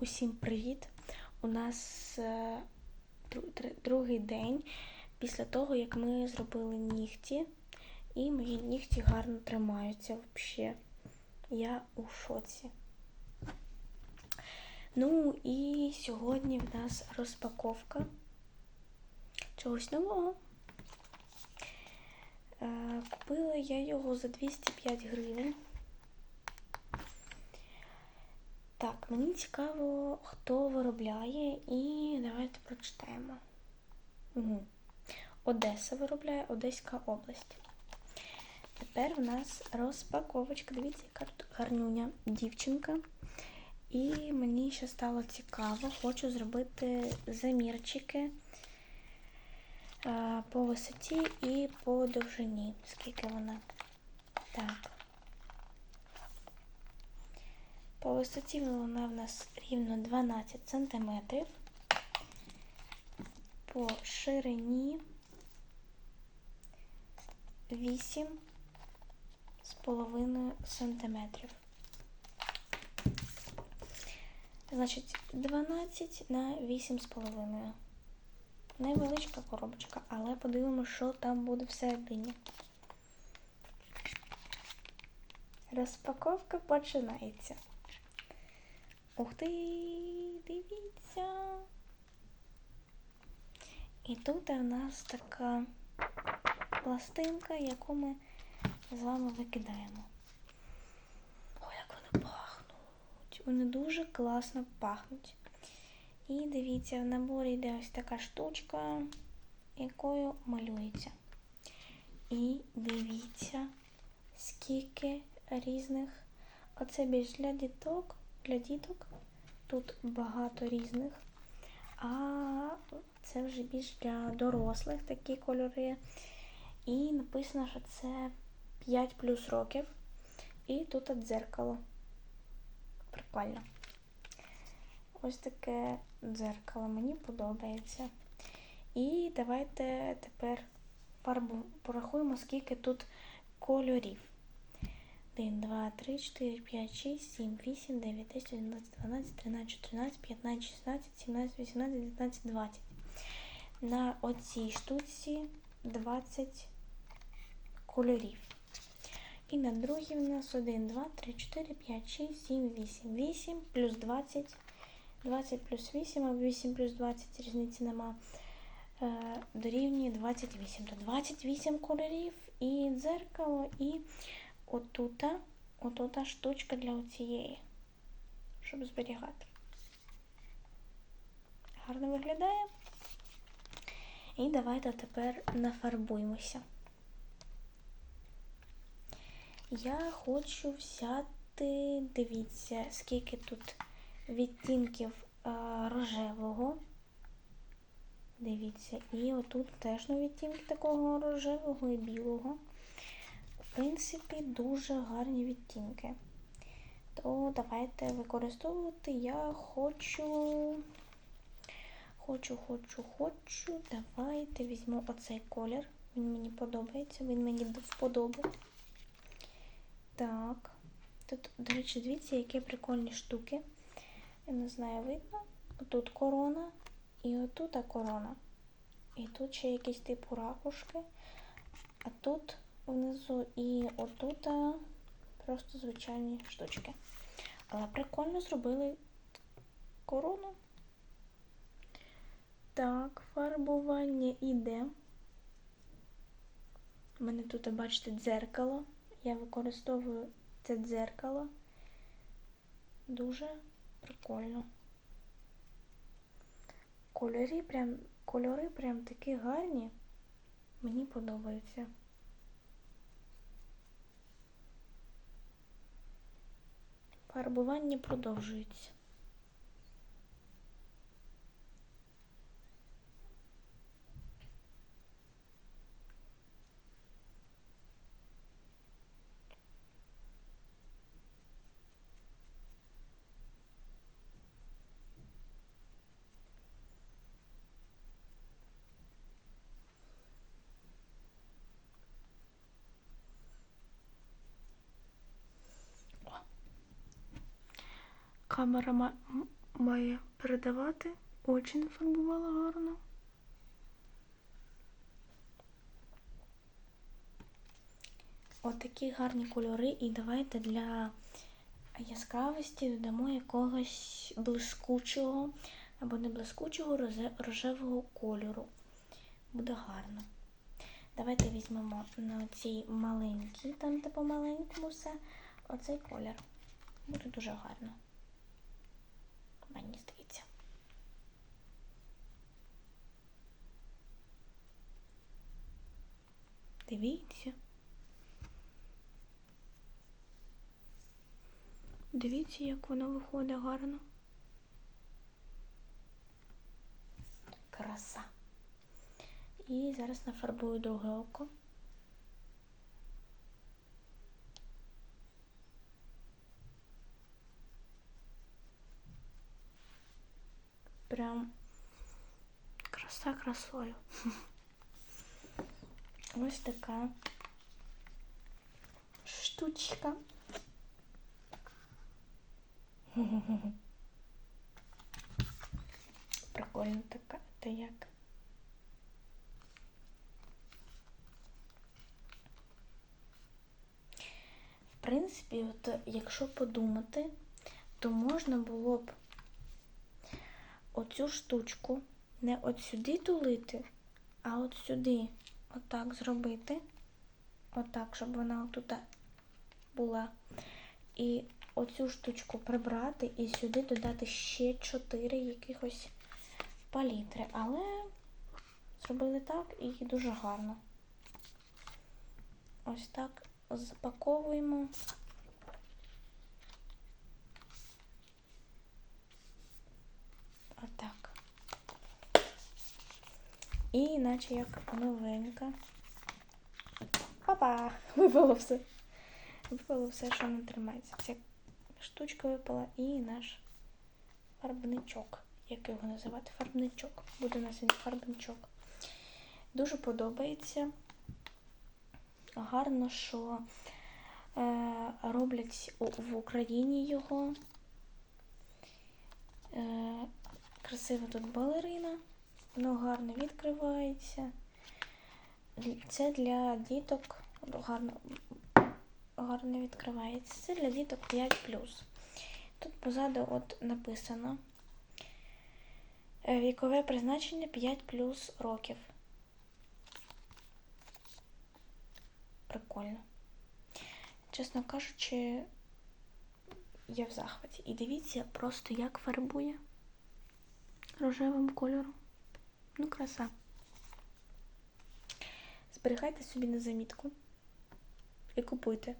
Усім привіт! У нас е, другий день після того, як ми зробили нігті, і мої нігті гарно тримаються взагалі. Я у шоці. Ну і сьогодні в нас розпаковка чогось нового. Е, Купила я його за 205 гривень. Так, мені цікаво, хто виробляє, і давайте прочитаємо. Угу. Одеса виробляє Одеська область. Тепер у нас розпаковочка. Дивіться, яка тут гарнюня дівчинка. І мені ще стало цікаво, хочу зробити замірчики е, по висоті і по довжині. Скільки вона? Так. По висоті вона в нас рівно 12 см. По ширині 8 з сантиметрів. Значить, 12 на 8 з половиною. Невеличка коробочка, але подивимося, що там буде всередині. Розпаковка починається. Ух ти, дивіться. І тут у нас така пластинка, яку ми з вами викидаємо. Ой, як вони пахнуть. Вони дуже класно пахнуть. І дивіться, в наборі йде ось така штучка, якою малюється. І дивіться, скільки різних. Оце більш для діток, для діток. Тут багато різних. А це вже більш для дорослих такі кольори. І написано, що це 5 плюс років. І тут дзеркало. Прикольно. Ось таке дзеркало. Мені подобається. І давайте тепер порахуємо, скільки тут кольорів. 1, 2, 3, 4, 5, 6, 7, 8, 9, 10, 11, 12, 13, 14, 15, 16, 17, 18, 19, 20. На оцій штуці 20 кольорів. І на другій у нас 1, 2, 3, 4, 5, 6, 7, 8. 8 плюс 20. 20 плюс 8, або 8 плюс 20, різниці нема. Е, дорівнює 28. То 28 кольорів і дзеркало, і отута, отута штучка для оцієї, щоб зберігати. Гарно виглядає. І давайте тепер нафарбуємося. Я хочу взяти, дивіться, скільки тут відтінків рожевого. Дивіться, і отут теж на відтінки такого рожевого і білого. Принципі, дуже гарні відтінки. То давайте використовувати. Я хочу. Хочу, хочу, хочу. Давайте візьму оцей колір. Він мені подобається, він мені до вподоби. Так. Тут, до речі, дивіться, які прикольні штуки. Я не знаю, видно. Тут корона і отут корона. І тут ще якісь типу ракушки. А тут внизу і отут просто звичайні штучки. Але прикольно зробили корону. Так, фарбування іде. У мене тут, бачите, дзеркало. Я використовую це дзеркало. Дуже прикольно. Кольори прям, кольори прям такі гарні. Мені подобаються. Фарбування продовжується. Камера має передавати. Очі не гарно. Отакі гарні кольори, і давайте для яскравості додамо якогось блискучого або не блискучого рожевого кольору. Буде гарно. Давайте візьмемо на цій маленькій, там де по маленькому все, оцей колір. Буде дуже гарно. Мені здається. Дивіться. Дивіться, як воно виходить гарно. Краса. І зараз нафарбую друге око. Прям краса красою. Ось така штучка. Прикольно така, та як. В принципі, от якщо подумати, то можна було б оцю штучку не от сюди тулити, а от сюди отак зробити. Отак, щоб вона отут була. І оцю штучку прибрати і сюди додати ще 4 якихось палітри. Але зробили так і дуже гарно. Ось так запаковуємо. Отак. І наче як новенька. Папа! Випало все. Випало все, що не тримається. Ця штучка випала і наш фарбничок. Як його називати? Фарбничок. Буде у нас він фарбничок. Дуже подобається. Гарно, що е, роблять в Україні його. Е, красива тут балерина. Воно гарно відкривається. Це для діток гарно, гарно відкривається. Це для діток 5 Тут позаду от написано е, вікове призначення 5 плюс років. Прикольно. Чесно кажучи, я в захваті. І дивіться просто як фарбує рожевим кольором. Ну, краса. Зберігайте собі на замітку і купуйте.